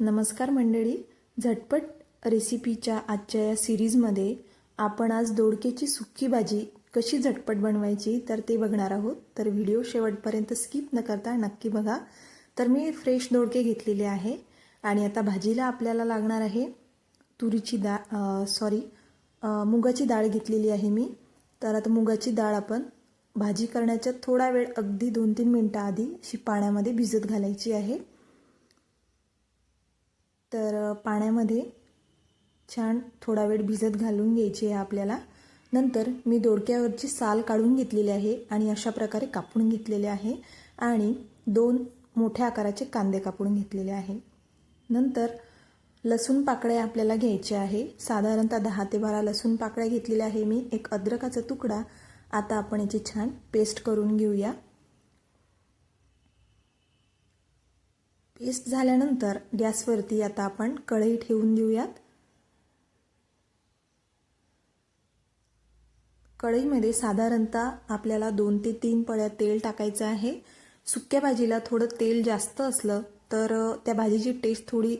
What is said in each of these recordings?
नमस्कार मंडळी. झटपट रेसिपीच्या आजच्या या सिरीजमध्ये आपण आज दोडकेची सुक्की भाजी कशी झटपट बनवायची तर ते बघणार आहोत. तर व्हिडिओ शेवटपर्यंत स्किप न करता नक्की बघा. तर मी फ्रेश दोडके घेतलेले आहे आणि आता भाजीला आपल्याला लागणार आहे तुरीची डाळ सॉरी मुगाची डाळ घेतलेली आहे मी. तर आता मुगाची डाळ आपण भाजी करण्याच्या थोडा वेळ अगदी दोन तीन मिनटं आधी अशी पाण्यामध्ये भिजत घालायची आहे. तर पाण्यामध्ये छान थोडा वेळ भिजत घालून घ्यायची आहे आपल्याला. नंतर मी दोडक्यावरची साल काढून घेतलेली आहे आणि अशा प्रकारे कापून घेतलेले आहे आणि दोन मोठ्या आकाराचे कांदे कापून घेतलेले आहे. नंतर लसूण पाकळ्या आपल्याला घ्यायच्या आहे. साधारणतः दहा ते बारा लसूण पाकळ्या घेतलेल्या आहे मी. एक अद्रकाचा तुकडा. आता आपण याची छान पेस्ट करून घेऊया. पेस्ट झाल्यानंतर गॅसवरती आता आपण कढई ठेवून देऊयात. कढईमध्ये साधारणतः आपल्याला दोन ते तीन पळ्या तेल टाकायचं आहे. सुक्या भाजीला थोडं तेल जास्त असलं तर त्या भाजीची टेस्ट थोडी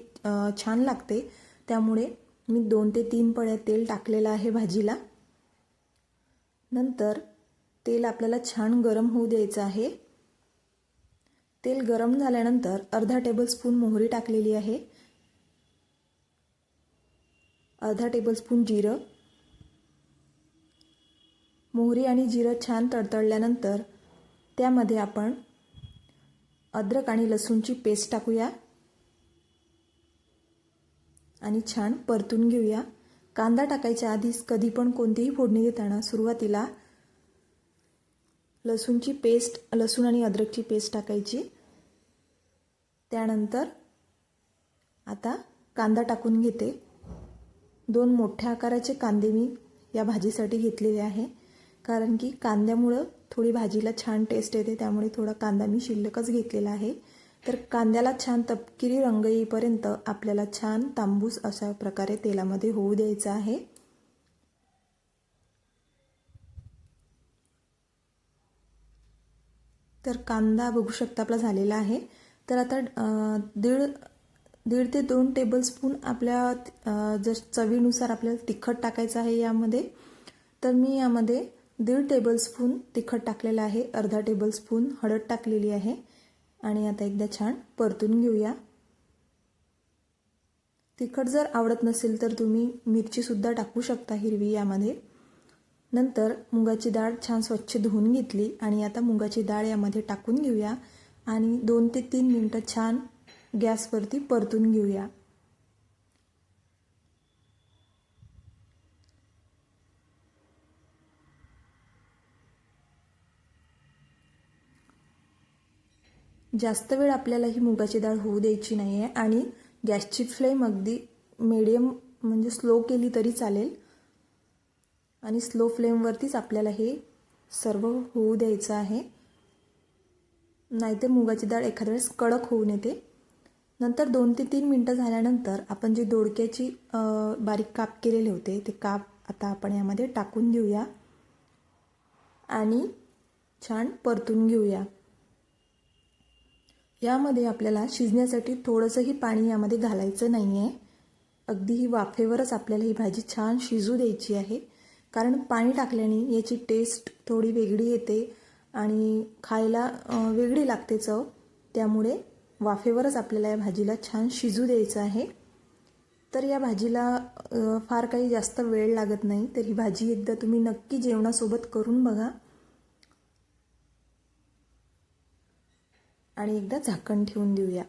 छान लागते. त्यामुळे मी दोन ते तीन पळ्या तेल टाकलेलं आहे भाजीला. नंतर तेल आपल्याला छान गरम होऊ द्यायचं आहे. तेल गरम झाल्यानंतर अर्धा टेबलस्पून मोहरी टाकलेली आहे. अर्धा टेबलस्पून जिरं. मोहरी आणि जिरं छान तडतडल्यानंतर त्यामध्ये आपण अद्रक आणि लसूणची पेस्ट टाकूया. आणि छान परतून घेऊया. कांदा टाकायच्या आधीच कधी पण कोणतीही फोडणी देताना सुरुवातीला लसूणची पेस्ट लसूण आणि अद्रकची पेस्ट टाकायची. त्यानंतर आता कांदा टाकून घेते. दोन मोठ्या आकाराचे कांदे मी या भाजीसाठी घेतलेले आहे. कारण की कांद्यामुळं थोडी भाजीला छान टेस्ट येते त्यामुळे थोडा कांदा मी शिल्लकच घेतलेला आहे. तर कांद्याला छान तपकिरी रंग येईपर्यंत आपल्याला छान तांबूस अशा प्रकारे तेलामध्ये होऊ द्यायचं आहे. तर कांदा बघू शकता आपला झालेला आहे. तर आता दीड दीड ते दोन टेबलस्पून आपल्या जर चवीनुसार आपल्याला तिखट टाकायचं आहे यामध्ये तर मी यामध्ये दीड टेबलस्पून तिखट टाकलेलं आहे. अर्धा टेबलस्पून हळद टाकलेली आहे. आणि आता एकदा छान परतून घेऊया. तिखट जर आवडत नसेल तर तुम्ही मिरचीसुद्धा टाकू शकता हिरवी यामध्ये. नंतर मुगाची डाळ छान स्वच्छ धुवून घेतली आणि आता मुगाची डाळ यामध्ये टाकून घेऊया आणि दोन ते तीन मिनटं छान गॅसवरती परतून घेऊया. जास्त वेळ आपल्याला ही मुगाची डाळ होऊ द्यायची नाही आहे आणि गॅसची फ्लेम अगदी मीडियम म्हणजे स्लो केली तरी चालेल. आणि स्लो फ्लेमवरतीच आपल्याला हे सर्व होऊ द्यायचं आहे. नाहीतर मुगाची डाळ एखाद्या वेळेस कडक होऊन येते. नंतर दोन ते तीन मिनटं झाल्यानंतर आपण जे दोडक्याची बारीक काप केलेले होते ते काप आता आपण यामध्ये टाकून देऊया. आणि छान परतून घेऊया. यामध्ये आपल्याला शिजण्यासाठी थोडंसंही पाणी यामध्ये घालायचं नाही आहे अगदी ही वाफेवरच आपल्याला ही भाजी छान शिजू द्यायची आहे. कारण पाणी टाकल्याने याची टेस्ट थोडी वेगळी येते आणि खायला वेगळी लागते चव. त्यामुळे वाफेवरच आपल्याला या भाजीला छान शिजू द्यायचं आहे. तर या भाजीला फार काही जास्त वेळ लागत नाही. तर ही भाजी एकदा तुम्ही नक्की जेवणासोबत करून बघा. आणि एकदा झाकण ठेवून देऊया.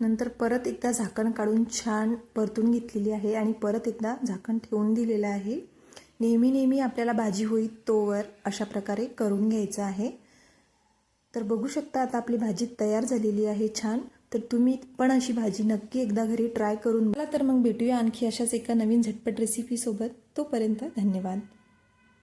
नंतर परत एकदा झाकण काढून छान परतून घेतलेली आहे आणि परत एकदा झाकण ठेवून दिलेलं आहे. नेहमी नेहमी आपल्याला भाजी होईल तोवर अशा प्रकारे करून घ्यायचं आहे. तर बघू शकता आता आपली भाजी तयार झालेली आहे छान. तर तुम्ही पण अशी भाजी नक्की एकदा घरी ट्राय करून मला तर मग भेटूया आणखी अशाच एका नवीन झटपट रेसिपीसोबत तोपर्यंत धन्यवाद.